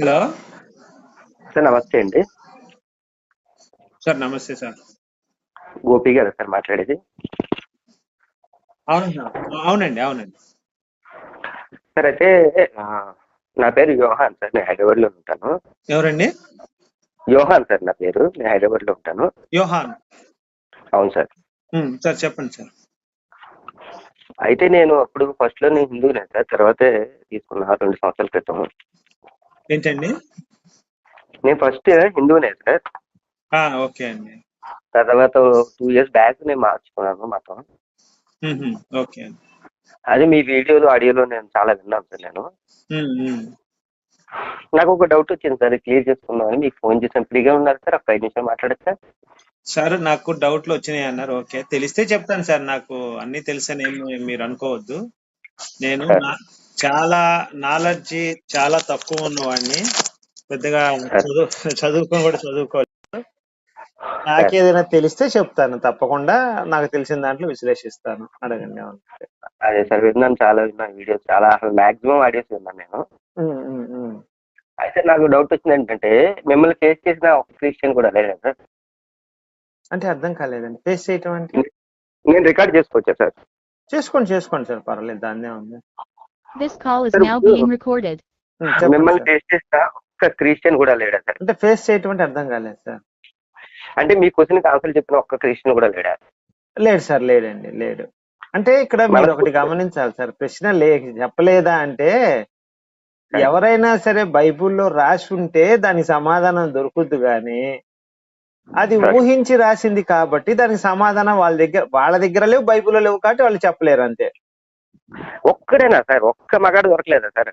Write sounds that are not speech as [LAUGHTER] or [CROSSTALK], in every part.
Hello. Sir నమస్తే అండి. Sir నమస్తే సార్. గోపి గారు సార్ మాట్లాడేది. అవును సార్. అవునండి అవునండి. సార్ అయితే నా పేరు యోహాన్ సార్. నేను హైదరాబాద్లో ఉంటాను. ఎవరండి? యోహాన్ సార్ నా పేరు. నేను హైదరాబాద్లో ఉంటాను. యోహాన్. అవును సార్. సార్ చెప్పండి సార్. అయితే నేను అప్పుడు ఫస్ట్లో నేను హిందూనే సార్. తర్వాతే తీసుకున్నా రెండు సంవత్సరాల క్రితం. ఏంటండి? నేను ఫస్ట్ హిందూనే సార్. ఓకే అండి. తర్వాత టూ ఇయర్స్ బ్యాక్ నేను మార్చుకున్నాను మతం ఓకే అండి. అది మీ వీడియోలు ఆడియోలో నేను చాలా విన్నాను సార్ నేను. నాకు ఒక డౌట్ వచ్చింది సార్ క్లియర్ చేసుకుందామని మీకు ఫోన్ చేసాను ఫ్రీగా ఉన్నారు సార్ ఒక ఐదు నిమిషాలు మాట్లాడచ్చా? సార్ నాకు డౌట్లు వచ్చినాయి అన్నారు ఓకే. తెలిస్తే చెప్తాను సార్ నాకు అన్ని తెలుసని మీరు అనుకోవద్దు. నేను చాలా నాలెడ్జి చాలా తక్కువ ఉన్నవాడిని. పెద్దగా చదువు చదువుకొని కూడా చదువుకోలేదు. నాకు ఏదైనా తెలిస్తే చెప్తాను. తప్పకుండా నాకు తెలిసిన దాంట్లో విశ్లేషిస్తాను. అడగండి. అదే సార్ విన్నాను చాలా విన్నాను వీడియోస్. చాలా అసలు మాక్సిమం ఆడియోస్ విన్నాను నేను. అయితే నాకు డౌట్ వచ్చింది ఏంటంటే మిమ్మల్ని ఫేస్ చేసిన ఒక క్రిస్టియన్ కూడా లేదు సార్? అంటే అర్థం కాలేదండి. ఫేస్ చేయటం అంటే? నేను రికార్డ్ చేసుకోవచ్చా సార్? చేసుకోండి చేసుకోండి సార్. పర్వాలేదు దాన్నే ఉంది. This call is Sir, now uh, being recorded. ఉమ్, చెప్పండి మిమ్మల్ని. ఫేస్ ఒక్క క్రిస్టియన్ కూడా లేడా సార్ అంటే ఫేస్ చేయటం అంటే అర్థం కాలేదు సార్ అంటే మీ క్వశ్చన్ ఆన్సర్ చెప్పిన ఒక్క క్రిస్టియన్ కూడా లేడా? లేడు సార్ లేడండి లేడు. అంటే ఇక్కడ మీరు ఒకటి గమనించాలి సార్ ప్రశ్న లే చెప్పలేదా అంటే ఎవరైనా సరే బైబిల్లో రాసి ఉంటే దానికి సమాధానం దొరుకుద్ది గాని అది. ఊహించి రాసింది కాబట్టి దానికి సమాధానం వాళ్ళ దగ్గర వాళ్ళ దగ్గర లేవు బైబిల్లో లేవు కాబట్టి వాళ్ళు చెప్పలేరు అంతే. ఒక్కడేనా సార్ ఒక్క మగాడు దొరకలేదా సార్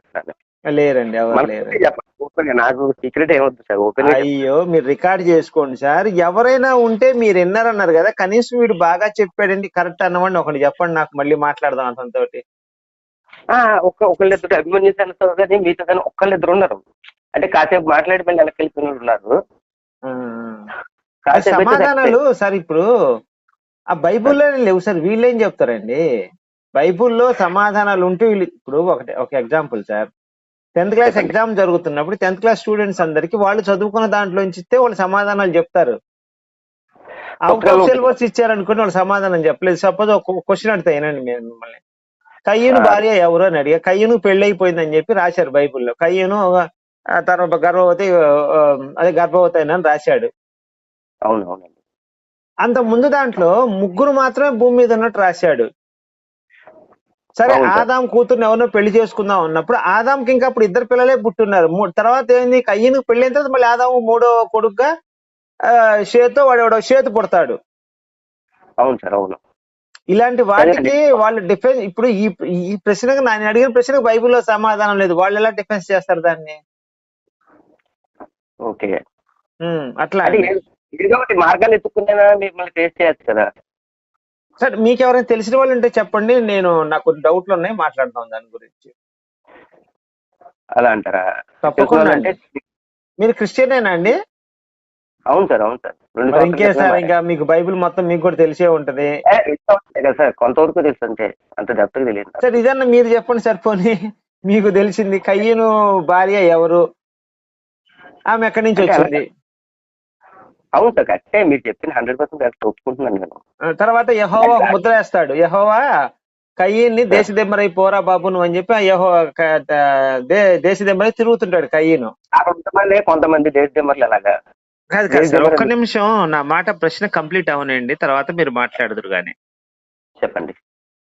లేరండి చెప్పండి నాకు సీక్రెట్ ఏమొద్దు సార్ ఓపెన్ అయ్యో మీరు రికార్డ్ చేసుకోండి సార్. ఎవరైనా ఉంటే మీరు విన్నారన్నారు కదా కనీసం వీడు బాగా చెప్పాడండి కరెక్ట్ అన్నవాడిని ఒకటి చెప్పండి నాకు మళ్ళీ మాట్లాడదాం అతనితోటి ఒక్క ఒకళ్ళిద్దరు అభిమన్యు సెన్సర్ కానీ మీతో కానీ ఒక్కళ్ళిద్దరు ఉన్నారు. అంటే కాసేపు మాట్లాడి మళ్ళీ వెనక్కి వెళ్ళిపోయిన వాళ్ళు ఉన్నారు సమాధానాలు సార్. ఇప్పుడు ఆ బైబుల్లోనే లేవు సార్ వీళ్ళు ఏం చెప్తారండి? బైబుల్లో సమాధానాలు ఉంటే వీళ్ళు ఇప్పుడు ఒకటి ఒక example sir. Tenth class. Exam జరుగుతున్నప్పుడు టెన్త్ క్లాస్ స్టూడెంట్స్ అందరికి వాళ్ళు చదువుకున్న దాంట్లో ఇస్తే వాళ్ళు సమాధానాలు చెప్తారు. అవుట్ ఆఫ్ ఒక్కళ్ళు- సిలబస్ ఇచ్చారనుకుని వాళ్ళు సమాధానం చెప్పలేదు. సపోజ్ ఒక క్వశ్చన్ అడితే వినండి మీరు మిమ్మల్ని. కయ్యను. భార్య ఎవరు అని అడిగా కయ్యను పెళ్ళైపోయిందని చెప్పి రాశారు బైబుల్లో. కయ్యను తన గర్భవతి అదే గర్భవతి అయిన అని రాశాడు. అవును అంత ముందు దాంట్లో ముగ్గురు మాత్రమే భూమి మీద ఉన్నట్టు రాశాడు. సరే. ఆదాం కూతుర్ని ఎవరినో పెళ్ళి చేసుకుందాం అన్నప్పుడు ఆదాంకి ఇంకా అప్పుడు ఇద్దరు పిల్లలే పుట్టున్నారు తర్వాత ఏంది కయ్యను పెళ్ళైన తర్వాత మళ్ళీ ఆదాము మూడో కొడుకుగా షేతు వాడు షేతు పుడతాడు. అవును సార్ అవును. ఇలాంటి వాటికి వాళ్ళు డిఫెన్స్ ఇప్పుడు ఈ ఈ ప్రశ్నకు నేను అడిగిన ప్రశ్నకు బైబిల్లో సమాధానం లేదు. వాళ్ళు ఎలా డిఫెన్స్ చేస్తారు దాన్ని? ఓకే. అట్లా. ఏదో ఒకటి మార్గాలు ఎత్తుకునేనా మిమ్మల్ని ఫేస్ చేయొచ్చు కదా. సరే మీకు ఎవరైనా తెలిసిన వాళ్ళు ఉంటే చెప్పండి. నేను నాకు డౌట్లు ఉన్నాయి మాట్లాడదాం దాని గురించి. అలా అంటారా? తప్పకుండా అంటే. మీరు క్రిస్టియనేనా అండి? అవును సార్ అవును సార్. ఇంకే సార్ ఇంకా మీకు బైబిల్ మొత్తం మీకు కూడా తెలిసే ఉంటది. సార్. కొంతవరకు తెలుసు అంటే అంత డెప్త్గా తెలియదు. సార్ ఇదన్నా మీరు చెప్పండి సార్ పోనీ. మీకు తెలిసింది కయ్యను భార్య ఎవరు? ఆమె ఎక్కడి నుంచి వచ్చింది? అవును సార్ కరెక్టే. మీరు చెప్పిన హండ్రెడ్ పర్సెంట్ కరెక్ట్. ఒప్పుకుంటున్నాను నేను. తర్వాత యహోవా ఒక ముద్ర వేస్తాడు. యహోవా కయ్యన్ని దేశ దెమ్మరై పోరా బాబు నువ్వు అని చెప్పి యహో క- ద- దే- దేశ దెమ్మరై తిరుగుతుంటాడు కయ్యను కొంతమంది కొంతమంది దేశ దిమ్మర్లు అలాగా. కాదు కాదు సార్ దేశ ఒక్క నిమిషం. నా మాట ప్రశ్న కంప్లీట్ అవనండి. తర్వాత మీరు మాట్లాడదురు గాని. చెప్పండి.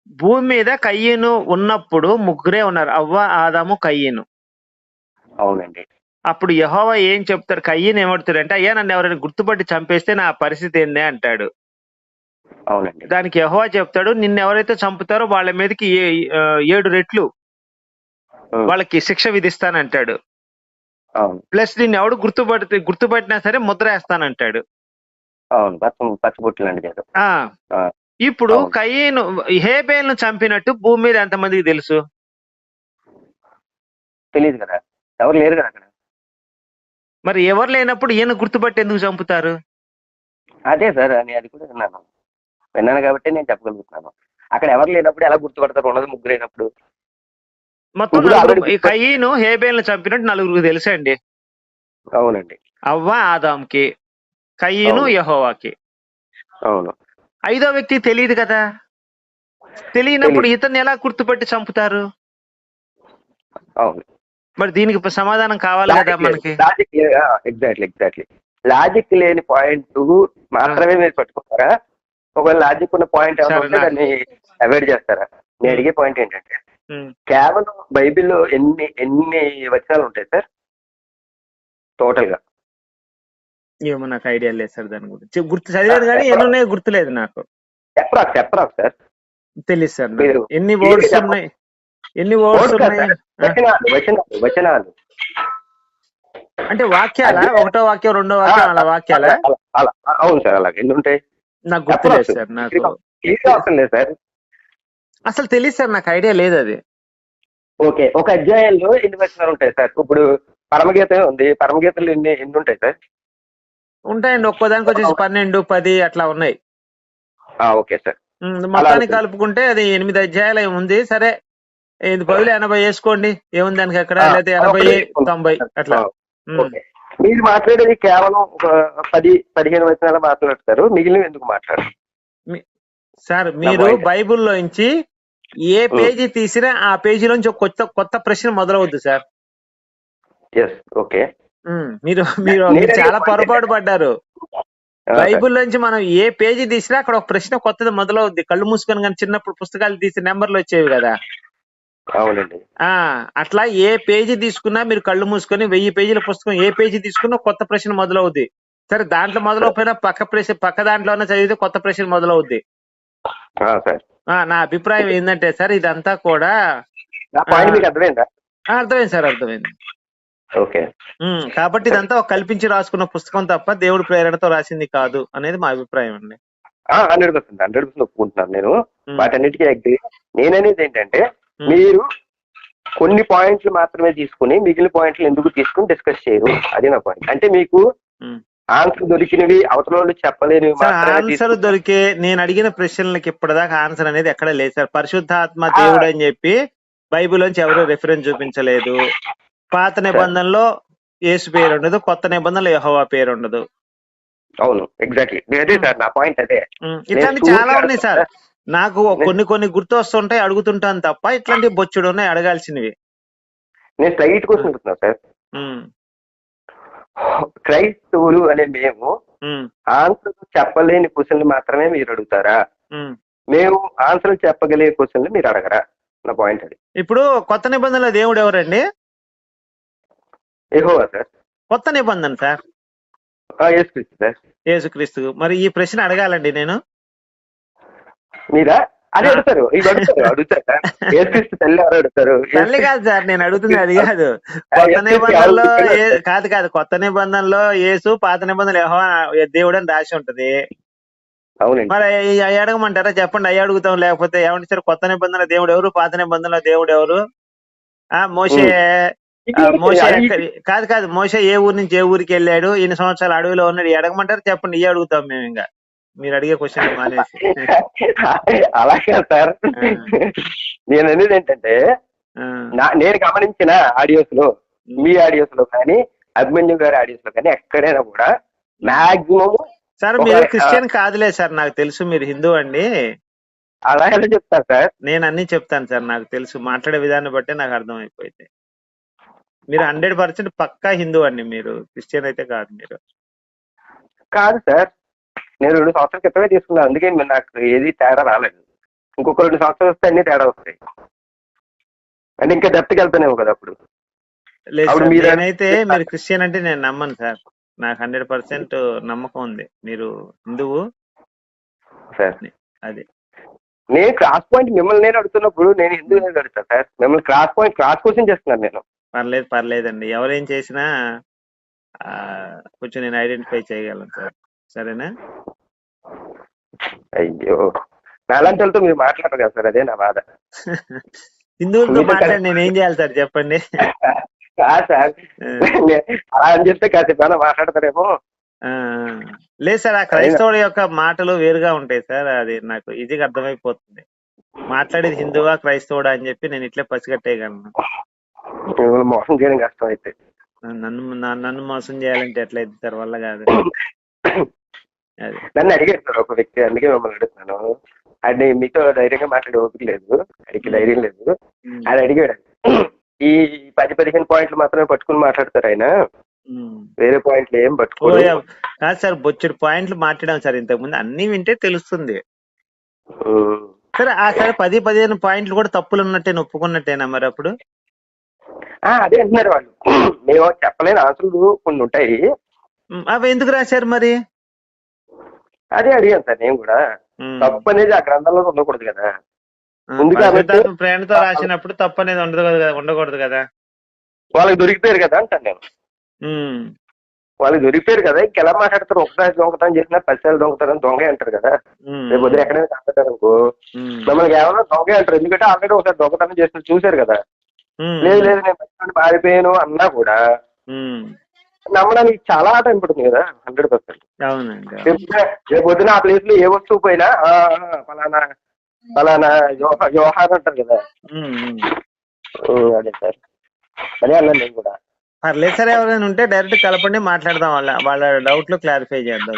భూమి మీద కయ్యను ఉన్నప్పుడు ముగ్గురే ఉన్నారు. అవ్వ ఆదాము కయ్యను అవునండి. అప్పుడు యహోవా ఏం చెప్తాడు? కయ్యను ఏమడుతాడు అంటే అయ్యా నన్ను ఎవరైనా గుర్తుపట్టి చంపేస్తే నా పరిస్థితి ఏంది? అంటాడు. అవునండి. దానికి యహోవా చెప్తాడు నిన్ను ఎవరైతే చంపుతారో వాళ్ళ మీదకి ఏడు రెట్లు వాళ్ళకి శిక్ష విధిస్తానంటాడు. ప్లస్ నిన్ను ఎవడు గుర్తుపడితే గుర్తుపట్టినా సరే ముద్ర వేస్తానంటాడు. ఇప్పుడు. కయ్యను హేబేల్ను చంపినట్టు భూమి మీద ఎంతమందికి తెలుసు? తెలియదు కదా. ఎవరు లేరు కదా అక్కడ? మరి ఎవరు లేనప్పుడు ఈయన గుర్తుపట్టి ఎందుకు చంపుతారు? అదే సార్ అని అది కూడా విన్నాను. విన్నాను కాబట్టి నేను చెప్పగలుగుతున్నాను. అక్కడ ఎవరు లేనప్పుడు ఎలా గుర్తుపడతారు? ఉన్నది ముగ్గురు అయినప్పుడు మొత్తం కయ్యను హేబేల్ను చంపినట్టు నలుగురికి తెలుసండి? అవునండి. అవ్వ ఆదాంకి కయ్యను. యహోవాకి. అవును. ఐదో వ్యక్తి తెలియదు కదా? తెలియనప్పుడు ఇతన్ని ఎలా గుర్తుపెట్టి చంపుతారు? అవును. మరి దీనికి సమాధానం కావాలి కదా మనకి? లాజిక్ ఎగ్జాక్ట్లీ ఎగ్జాక్ట్లీ లాజిక్ లేని పాయింట్ మాత్రమే మీరు పట్టుకుంటారా? ఒకవేళ లాజిక్ ఉన్న పాయింట్ ఏమైనా దాన్ని అవాయిడ్ చేస్తారా? నేను అడిగే పాయింట్ ఏంటంటే ఉమ్. కేవలం బైబిల్లో ఎన్ని ఎన్ని వచనాలు ఉంటాయి సార్? టోటల్గా. ఏమో నాకు ఐడియా లేదు సార్ దాని గురించి. గుర్తు చదివాను కానీ ఎన్ని ఉన్నాయో గుర్తులేదు నాకు. అప్రాక్స్ అప్రాక్స్ సార్ తెలియదు సార్ ఎన్ని వర్డ్స్ ఉన్నాయి? ఎన్ని వర్డ్స్ ఉన్నాయి. వచనాలు అంటే వాక్యాలా? ఒకటో వాక్యం రెండో వాక్యం అలా వాక్యాలా? అలా అలా అవును సార్ అలాగే ఎన్ని ఉంటాయి నాకు గుర్తులేదు. సార్ నాకు లేదు సార్. అసలు తెలియదు సార్ నాకు ఐడియా లేదు అది. ఓకే ఒక అధ్యాయంలో ఎన్ని వచనాలు ఉంటాయి సార్? ఇప్పుడు పరమగీతం ఉంది. పరమగీతలు ఎన్ని ఎన్ని ఉంటాయి సార్? ఉంటాయండి ఒక్కో దానికి వచ్చేసి పన్నెండు పది అట్లా ఉన్నాయి. Okay sir. అనుకుంటా. కలుపుకుంటే అది ఎనిమిది అధ్యాయాలు ఉంది సరే ఇది బదులు ఎనభై వేసుకోండి. ఏముంది దానికి అక్కడ లేకపోతే ఎనభై. తొంభై అట్లా. మీరు మాట్లాడేది కేవలం ఒక పది పదిహేను వచనాలు మాట్లాడతారు మిగిలిన ఎందుకు మాట్లాడరు? సార్ మీరు point. బైబిల్లోంచి ఏ పేజీ తీసినా ఆ పేజీలోంచి ఒక కొత్త కొత్త ప్రశ్న మొదలవద్దు సార్. Yes okay. మీరు మీరు చాలా పొరపాటు పడ్డారు. బైబిల్ నుంచి మనం ఏ పేజీ తీసినా అక్కడ ఒక ప్రశ్న కొత్తది మొదలవుద్ది. కళ్ళు మూసుకొని కానీ చిన్నప్పుడు పుస్తకాలు తీసి నెంబర్లు వచ్చేవి కదా. అవునండి. అట్లా ఏ పేజీ తీసుకున్నా మీరు కళ్ళు మూసుకొని వెయ్యి పేజీల పుస్తకం ఏ పేజీ తీసుకున్నా కొత్త ప్రశ్న మొదలవుద్ది. సరే దాంట్లో మొదలవుపోయినా పక్క ప్రశ్న పక్క దాంట్లోనే చదివితే కొత్త ప్రశ్న మొదలవుద్ది. నా అభిప్రాయం ఏంటంటే సార్ ఇదంతా కూడా అర్థమైందా? సార్ అర్థమైంది. ఓకే. కాబట్టి ఇదంతా ఒక కల్పించి రాసుకున్న పుస్తకం తప్ప దేవుడి ప్రేరణతో రాసింది కాదు అనేది మా అభిప్రాయం అండి. హండ్రెడ్ పర్సెంట్ హండ్రెడ్ పర్సెంట్ ఒప్పుకుంటున్నాను నేను. వాటన్నిటికీ అగ్రి నేననేది ఏంటంటే మీరు కొన్ని పాయింట్లు మాత్రమే తీసుకుని మిగిలిన పాయింట్లు ఎందుకు తీసుకుని డిస్కస్ చేయరు. అది నా పాయింట్ అంటే మీకు. ఆన్సర్ దొరికినవి అవతల వాళ్ళు మాత్రమే ఆన్సర్ దొరికే నేను అడిగిన ప్రశ్నలకి ఇప్పటిదాకా ఆన్సర్ అనేది ఎక్కడ లేదు సార్ పరిశుద్ధాత్మ. దేవుడు అని చెప్పి బైబిల్ నుంచి ఎవరు రెఫరెన్స్ చూపించలేదు. పాత నిబంధనలో యేసు పేరు ఉండదు కొత్త నిబంధనలో యెహోవా పేరు ఉండదు. అవును ఎగ్జాక్ట్లీ అదే సార్ నా పాయింట్ అదే. ఇట్లాంటి చాలా ఉన్నాయి సార్ నాకు కొన్ని కొన్ని గుర్తు వస్తుంటాయి అడుగుతుంటాను తప్ప ఇట్లాంటి బొచ్చుడు ఉన్నాయి అడగాల్సినవి. నేను స్ట్రైట్ అడుగుతున్నా సార్. క్రైస్తవులు అనే మేము ఆన్సర్ చెప్పలేని క్వశ్చన్లు మాత్రమే మీరు అడుగుతారా. మేము. ఆన్సర్ చెప్పగలిగే క్వశ్చన్లు మీరు అడగరా? నా పాయింట్ అది. ఇప్పుడు కొత్త నిబంధనలో దేవుడు ఎవరండి? ఏహో సార్. కొత్త నిబంధన సార్. యేసుక్రీస్తు సార్. యేసుక్రీస్తు. మరి ఈ ప్రశ్న అడగాలండి నేను. మీరా అది అడుగుతారు ఇది అడుగుతారు అడుగుతారు. [LAUGHS] తల్లి ఎవరు అడుగుతారు? తల్లి కాదు సార్ నేను అడుగుతుంది అది కాదు. కొత్త నిబంధనలో కాదు కాదు. కొత్త నిబంధనలో యేసు పాత నిబంధనలు యెహోవా దేవుడు అని రాసి ఉంటది. అవునండి. మరి అయ్యి అడగమంటారా? చెప్పండి అయ్యి అడుగుతాం లేకపోతే ఏమంటే సార్ కొత్త నిబంధనలో దేవుడు ఎవరు పాత నిబంధనలో దేవుడు ఎవరు? ఆ మోసే మోసే కాదు కాదు. మోసే ఏ ఊరు నుంచి ఏ ఊరికి వెళ్ళాడు? ఇన్ని సంవత్సరాలు అడవిలో ఉన్నాడు. అడగమంటారు? చెప్పండి ఇవి అడుగుతాం మేము ఇంకా. మీరు అడిగే క్వశ్చన్ మానేసి. అలాగే సార్. నేను అనేది ఏంటంటే నేను గమనించిన ఆడియోస్లో మీ ఆడియోస్లో కానీ అభిమన్యు గారి ఆడియోస్లో కానీ ఎక్కడైనా కూడా మాక్సిమం సార్ మీరు క్రిస్టియన్ కాదులే సార్ నాకు తెలుసు మీరు హిందూ అండి. అలాగే చెప్తారు సార్? నేను అన్ని చెప్తాను సార్ నాకు తెలుసు. మాట్లాడే విధాన్ని బట్టే నాకు అర్థమైపోయింది. మీరు హండ్రెడ్ పర్సెంట్ పక్కా హిందూ అండి మీరు. క్రిస్టియన్ అయితే కాదు మీరు. కాదు సార్. నేను రెండు సంవత్సరాల క్రితమే తీసుకున్నాను. అందుకే మరి నాకు ఏది తేడా రాలేదు. ఇంకొక రెండు సంవత్సరాలు వస్తే అన్ని తేడా వస్తాయి. అంటే ఇంకా డెప్త్కి వెళ్తానేమో కదా అప్పుడు. లేదు మీరు- నేనైతే మీరు క్రిస్టియన్ అంటే నేను నమ్మను సార్. నాకు హండ్రెడ్ పర్సెంట్ నమ్మకం ఉంది. మీరు హిందువు సార్. అది. నేను క్రాస్ పాయింట్ మిమ్మల్ని నేను అడుగుతున్నప్పుడు నేను ఎందుకు నేను అడుగుతాను సార్? మిమ్మల్ని క్రాస్ పాయింట్ క్రాస్ క్వశ్చన్ చేస్తున్నాను నేను. పర్లేదు పర్లేదండి. ఎవరేం చేసినా కొంచెం నేను ఐడెంటిఫై చేయగలను సార్. సరేనా? అయ్యో. నాలాంటి వాళ్ళతో మీరు మాట్లాడరు కదా సార్ అదే నా బాధ. హిందువులతో మాట్లాడి నేను ఏం చేయాలి సార్ చెప్పండి? కాదు సార్ అలా అని చెప్తే కాసేపు ఏమైనా మాట్లాడతారేమో. లేదు సార్ ఆ క్రైస్తవుడి యొక్క మాటలు వేరుగా ఉంటాయి సార్ అది నాకు ఈజీగా అర్థమైపోతుంది. మాట్లాడేది హిందువా క్రైస్తవుడా అని చెప్పి నేను ఇట్లే పసిగట్టేయగలను. మోసం చేయడం కష్టం అయితే. నన్ను నా- నన్ను మోసం చేయాలంటే ఎట్లా సార్ వల్ల కాదు. [LAUGHS] నన్ను అడిగాడు సార్ ఒక వ్యక్తి అందుకే మిమ్మల్ని అడుగుతున్నాను. ఆయన మీతో ధైర్యంగా మాట్లాడే ఓపిక లేదు. ఆయనకి ధైర్యం లేదు. ఆయన అడిగాడు. ఈ పది పదిహేను పాయింట్లు మాత్రమే పట్టుకుని మాట్లాడతారు ఆయన. వేరే పాయింట్లు ఏం పట్టుకోరు. కాదు సార్ బొచ్చుడు పాయింట్లు మాట్లాడాం సార్ ఇంతకు ముందు అన్ని వింటే తెలుస్తుంది. సరే ఆ సరే పది పదిహేను పాయింట్లు కూడా తప్పులు ఉన్నట్టే ఒప్పుకున్నట్టేనా మరి అప్పుడు? అదే అంటున్నారు వాళ్ళు. మేము చెప్పలేని ఆన్సర్లు కొన్ని ఉంటాయి. అవి ఎందుకు రాశారు మరి? అదే అడిగాను సార్ నేను కూడా. తప్పు అనేది ఆ గ్రంథంలో ఉండకూడదు కదా. పరిశుద్ధాత్మ ప్రేమతో రాసినప్పుడు తప్పు అనేది ఉండదు కదా ఉండకూడదు కదా. వాళ్ళకి దొరికిపోయారు కదా అంటాను నేను. వాళ్ళకి దొరికిపోయారు కదా ఇంకెలా మాట్లాడతారు? ఒకసారి దొంగతనం చేసినా పదిసార్లు దొంగతనం దొంగ అంటారు కదా. రేపు వదిలి ఎక్కడైనా కనపడ్డారు అనుకో. మిమ్మల్ని ఏమైనా దొంగ అంటారు. ఎందుకంటే ఆల్రెడీ ఒకసారి దొంగతనం చేసిన చూశారు కదా. లేదు లేదు నేను మారిపోయాను అన్నా కూడా నమ్మడానికి చాలా టైం పడుతుంది కదా హండ్రెడ్ పర్సెంట్. రేపు పొద్దున ఆ ప్లేస్లో ఏ వస్తువు పోయినా ఫలానా ఫలానా యోహ యోహాన్ అంటారు కదా. అదే సార్. అదే అన్నాను నేను కూడా. పర్లేదు సార్ ఎవరైనా ఉంటే డైరెక్ట్ కలపండి మాట్లాడదాం వాళ్ళ వాళ్ళ డౌట్లు క్లారిఫై చేద్దాం?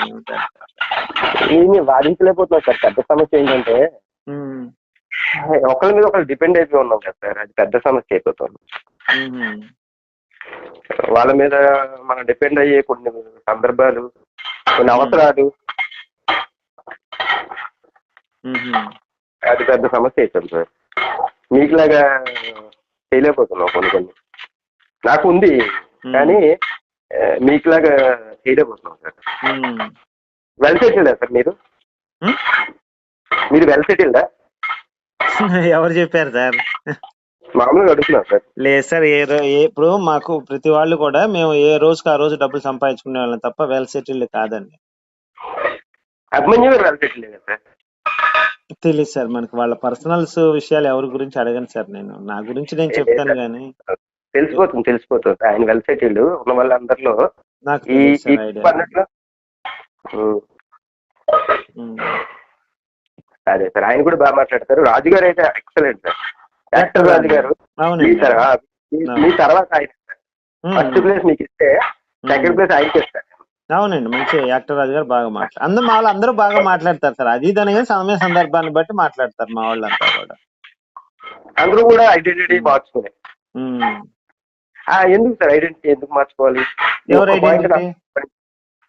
ఏమి వాదించలేకపోతున్నాం సార్ పెద్ద సమస్య ఏంటంటే ఒకరి మీద ఒకరు డిపెండ్ అయిపోయి ఉన్నాం కదా సార్ అది పెద్ద సమస్య అయిపోతుంది. వాళ్ళ మీద మనం డిపెండ్ అయ్యే కొన్ని సందర్భాలు కొన్ని అవసరాలు. అది పెద్ద సమస్య అవుతుంది సార్. మీకులాగా చేయలేకపోతున్నాం కొన్ని కొన్ని. నాకు ఉంది కానీ మీకులాగా చేయలేకపోతున్నాం సార్. వెల్ సెటిల్డా సార్ మీరు? మీరు వెల్ సెటిల్డా? [LAUGHS] ఎవరు చెప్పారు సార్? మామూలుగా అడుగుతున్నాను సార్. లేదు సార్ ఏ రో ఏ ఇప్పుడు మాకు ప్రతి వాళ్ళు కూడా మేము ఏ రోజుకి ఆ రోజు డబ్బులు సంపాదించుకునే వాళ్ళం తప్ప వెల్ సెటిల్డ్ కాదండి. అభిమన్యు గారు సార్? తెలియదు సార్ మనకి వాళ్ళ పర్సనల్స్ విషయాలు ఎవరి గురించి అడగను సార్ నేను. నా గురించి నేను చెప్తాను కానీ. తెలిసిపోతుంది తెలిసిపోతుంది. ఆయన వెల్ సెటిల్డ్ ఉన్న వాళ్ళందరిలో నాకు ఈ తెలియదు ఈ సార్ ఐడియా. అన్నట్లు ఉమ్, ఉమ్. అదే సార్ ఆయన కూడా బాగా మాట్లాడతారు. రాజు గారు అయితే ఎక్సలెంట్ సార్. యాక్టర్ రాజు గారు. మీ తర్వాత ఆయన. ఫస్ట్ ప్లేస్ మీకు ఇస్తే సెకండ్ ప్లేస్ ఆయనకి ఇస్తారు అవునండి మంచి యాక్టర్ రాజు గారు బాగా మాట్లాడు అందరూ మా వాళ్ళు అందరూ బాగా మాట్లాడతారు సార్. అది దాని సమయ సందర్భాన్ని బట్టి మాట్లాడతారు మా వాళ్ళంతా కూడా. అందరూ కూడా ఐడెంటిటీ మార్చుకునే. ఎందుకు సార్ ఐడెంటిటీ ఎందుకు మార్చుకోవాలి? ఎవరు ఐడెంటిటీ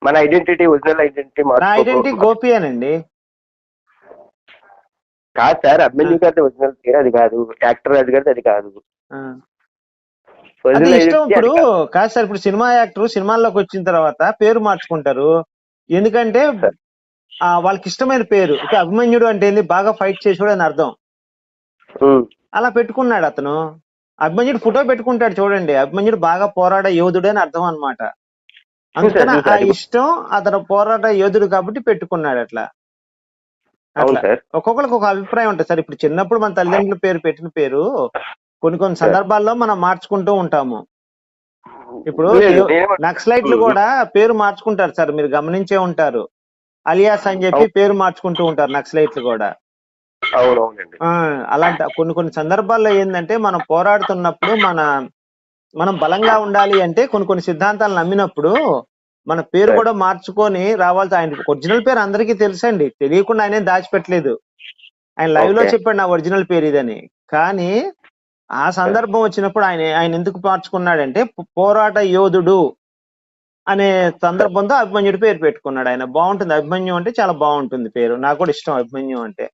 మన ఐడెంటిటీ ఒరిజినల్ ఐడెంటిటీ ఐడెంటిటీ మార్చుకో గోపి అనండి కాదు సార్ అభిమన్యు గారి ఒరిజినల్ పేరు అది కాదు. యాక్టర్ రాజు గారిది అది కాదు. అది ఇష్టం ఇప్పుడు కాదు. సార్ ఇప్పుడు సినిమా యాక్టర్ సినిమాల్లోకి వచ్చిన తర్వాత పేరు మార్చుకుంటారు. ఎందుకంటే వాళ్ళకి ఇష్టమైన పేరు. ఇక అభిమన్యుడు అంటే ఏంది? బాగా ఫైట్ చేసేవాడు అని అర్థం. అలా పెట్టుకున్నాడు అతను. అభిమన్యుడు ఫోటో పెట్టుకుంటాడు చూడండి. అభిమన్యుడు బాగా పోరాడే యోధుడు అని అర్థం అన్నమాట. అందుకని ఆ. ఇష్టం అతను పోరాట యోధుడు కాబట్టి పెట్టుకున్నాడు అట్లా. అవును సార్. ఒక్కొక్కరికి ఒక అభిప్రాయం ఉంటుంది సార్. ఇప్పుడు చిన్నప్పుడు మన తల్లిదండ్రుల పేరు పెట్టిన పేరు కొన్ని కొన్ని. సందర్భాల్లో మనం మార్చుకుంటూ ఉంటాము. ఇప్పుడు నక్సలైట్లు కూడా పేరు మార్చుకుంటారు సార్. మీరు గమనించే ఉంటారు. అలియాస్ అని చెప్పి పేరు మార్చుకుంటూ ఉంటారు నక్సలైట్లు కూడా. అలాంటి కొన్ని కొన్ని సందర్భాల్లో ఏంటంటే మనం పోరాడుతున్నప్పుడు మన మనం బలంగా ఉండాలి అంటే కొన్ని కొన్ని సిద్ధాంతాలు నమ్మినప్పుడు మన పేరు. కూడా మార్చుకొని రావాల్సి ఆయన ఒరిజినల్ పేరు అందరికీ తెలుసండి. తెలియకుండా ఆయన దాచిపెట్టలేదు. ఆయన లైవ్లో. చెప్పాడు నా ఒరిజినల్ పేరు ఇదని. కానీ ఆ సందర్భం వచ్చినప్పుడు ఆయన ఆయన ఎందుకు మార్చుకున్నాడంటే పోరాట యోధుడు అనే సందర్భంతో అభిమన్యుడి పేరు పెట్టుకున్నాడు ఆయన. బాగుంటుంది. అభిమన్యు అంటే చాలా బాగుంటుంది పేరు. నాకు కూడా ఇష్టం అభిమన్యు అంటే.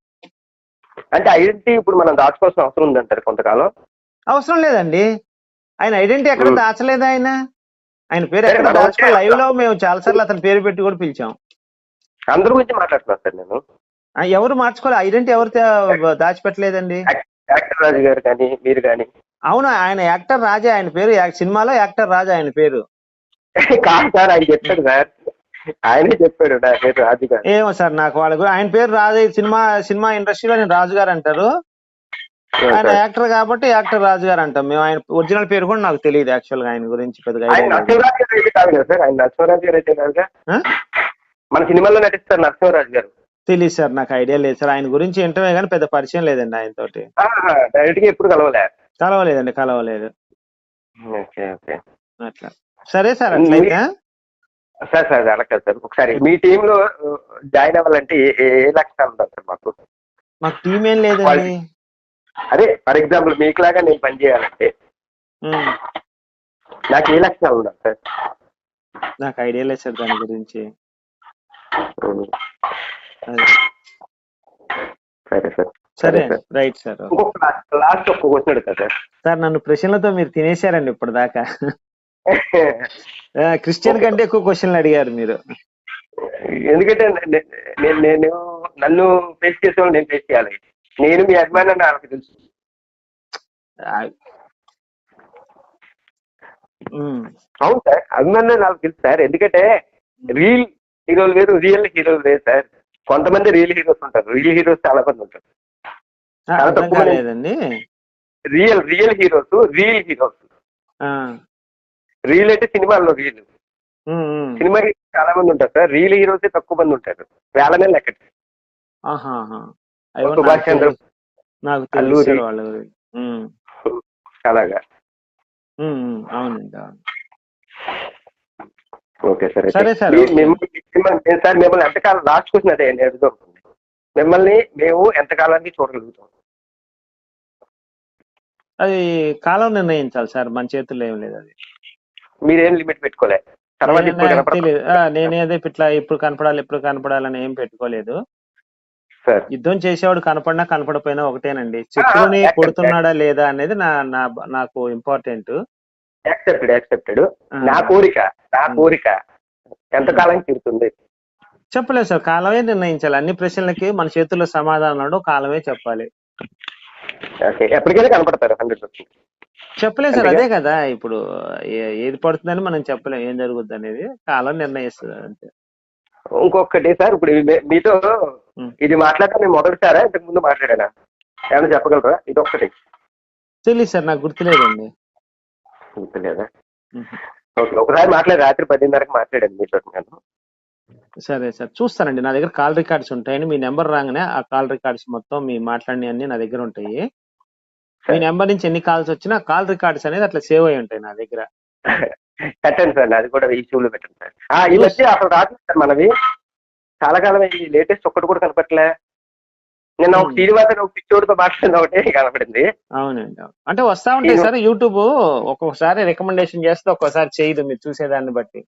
అంటే ఐడెంటిటీ ఇప్పుడు మనం దాచుకోవాల్సిన అవసరం ఉందంటారు కొంతకాలం? అవసరం లేదండి. ఆయన ఐడెంటిటీ ఎక్కడ Hmm. దాచలేదు ఆయన? ఆయన పేరు. లైవ్లో మేము చాలా సార్లు అతని పేరు పెట్టి కూడా పిలిచాం. అందరి గురించి మాట్లాడుతున్నాను సార్ నేను. ఎవరు మార్చుకోవాలి ఐడెంటిటీ ఎవరు దాచిపెట్టలేదండి. యాక్టర్ రాజు గారు కానీ మీరు కానీ. అవును ఆయన యాక్టర్ రాజా ఆయన పేరు సినిమాలో యాక్టర్ రాజా ఆయన పేరు. కాదు సార్ ఆయన చెప్పాడు సార్. ఆయనే చెప్పాడు నా పేరు రాజు గారు. ఏమో సార్ నాకు వాళ్ళ ఆయన పేరు రాజు సినిమా సినిమా ఇండస్ట్రీలో నేను రాజు గారు అంటారు. ఆయన. యాక్టర్ కాబట్టి యాక్టర్ రాజు గారు అంటాం మేము ఆయన ఒరిజినల్ పేరు కూడా నాకు తెలియదు యాక్చువల్గా ఆయన గురించి పెద్దగా? మన సినిమాలో నటిస్తారు నరసింహరాజు గారు. తెలియదు సార్ నాకు ఐడియా లేదు సార్. ఆయన గురించి వింటమే కానీ పెద్ద పరిచయం లేదండి ఆయన తోటి డైరెక్ట్గా ఎప్పుడు కలవలే? కలవలేదండి కలవలేదు. Okay okay. అట్లా. సరే సార్ అట్లయితే సార్ సార్ అలా కాదు సార్. ఒకసారి మీ టీమ్లో జాయిన్ అవ్వాలంటే ఏ లక్షణాలు ఉంటారు సార్ మాకు? మాకు టీం ఏం లేదండి. అదే ఫర్ ఎగ్జాంపుల్ మీకు లాగా నేను పని చేయాలంటే నాకు ఏ లక్షణాలు ఉండాలి సార్? నాకు ఐడియా లేదు సార్ దాని గురించి. సరే సార్. సరే రైట్ సార్. లాస్ట్ ఒక్క క్వశ్చన్ అడుగుతా సార్. సార్ నన్ను ప్రశ్నలతో మీరు తినేశారండి ఇప్పటిదాకా. [LAUGHS] ఆ, క్రిస్టియన్ కంటే ఎక్కువ క్వశ్చన్లు అడిగారు మీరు. ఎందుకంటే నేను నేను నన్ను ఫేస్ చేసే నేను ఫేస్ చేయాలి. నేను మీ అభిమానం నాకు తెలుసు. ఆ, ఉమ్, అవును సార్ అభిమానం నాకు తెలుసు సార్. ఎందుకంటే రీల్ హీరోలు వేరు రియల్ హీరోలు వేరు సార్. కొంతమంది రియల్ హీరోస్ ఉంటారు. రియల్ హీరోస్ చాలా మంది ఉంటారు. చాలా తక్కువ real real heroes real heroes. Real అంటే సినిమాల్లో రియల్. సినిమా చాలా మంది ఉంటారు సార్. రియల్ హీరోస్ తక్కువ మంది ఉంటారు. వేలనే లెక్క ఆహా, ఆహా. అయ్యో, సుభాష్ నాకు చంద్ర. తెలుసు. వాళ్ళ గురించి. అలాగా? అవునండి అవును. Okay sir. సరే సార్, సార్ మిమ్మల్ని ఎంతకాలం లాస్ట్ క్వశ్చన్ అదే నేను అడుగుతాం మిమ్మల్ని మేము ఎంతకాలానికి చూడగలుగుతాం? అది కాలం నిర్ణయించాలి సార్ మన చేతుల్లో ఏం లేదు అది. మీరేం లిమిట్ పెట్టుకోలే? తర్వాత నేను- ఇట్లా ఇప్పుడు కనపడాలి ఇప్పుడు కనపడాలని ఏం పెట్టుకోలేదు. యుద్ధం చేసేవాడు కనపడినా కనపడపోయినా ఒకటేనండి. శత్రువుని కొడుతున్నాడా లేదా అనేది నా నాకు ఇంపార్టెంట్ యాక్సెప్టెడ్ యాక్సెప్టెడ్ నా కోరిక నా కోరిక. ఎంతకాలం తీరుతుంది? చెప్పలేదు సార్ కాలమే నిర్ణయించాలి. అన్ని ప్రశ్నలకి మన చేతుల్లో సమాధానం ఉండవు, కాలమే చెప్పాలి. ఎప్పటికైనా కనపడతారు హండ్రెడ్ పర్సెంట్ చెప్పలేదు సార్? అదే కదా ఇప్పుడు ఏది పడుతుందని మనం చెప్పలేం ఏం జరుగుద్ది అనేది కాలం నిర్ణయిస్తుంది అంతే. ఇంకొకటి సార్ ఇప్పుడు మీతో. ఇది మాట్లాడటం నేను మొదటిసారా ఇంతకు ముందు మాట్లాడానా? ఏమైనా చెప్పగలరా? ఇది ఒక్కటి తెలియదు సార్ నాకు గుర్తులేదండి. లేదా ఉహు. ఓకే ఒకసారి మాట్లాడి రాత్రి పదిన్నరకు మాట్లాడాను మీతో నేను. సరే సార్ చూస్తానండి. నా దగ్గర కాల్ రికార్డ్స్ ఉంటాయని మీ నెంబర్ రాగానే ఆ కాల్ రికార్డ్స్ మొత్తం మీ మాట్లాడిన అన్ని నా దగ్గర ఉంటాయి. మీ. నెంబర్ నుంచి ఎన్ని కాల్స్ వచ్చినా కాల్ రికార్డ్స్ అనేది అట్లా సేవ్ అయి ఉంటాయి నా దగ్గర. [LAUGHS] పెట్టండి సార్ అది కూడా ఇష్యూలో పెట్టండి సార్. ఆ, ఈ మధ్య అసలు రావట్లేదు సార్ మనవి. చాలా కాలం ఈ లేటెస్ట్ ఒక్కటి కూడా కనపట్లే. నిన్న ఒక. శ్రీనివాసన్ ఒక పిచ్చోడితో మాట్లాడిన ఒకటే కనపడింది. అవునండి అవును. అంటే వస్తా ఉంటాయి సార్ యూట్యూబ్ ఒక్కొక్కసారి రికమెండేషన్ చేస్తే ఒక్కోసారి చేయదు మీరు చూసేదాన్ని బట్టి.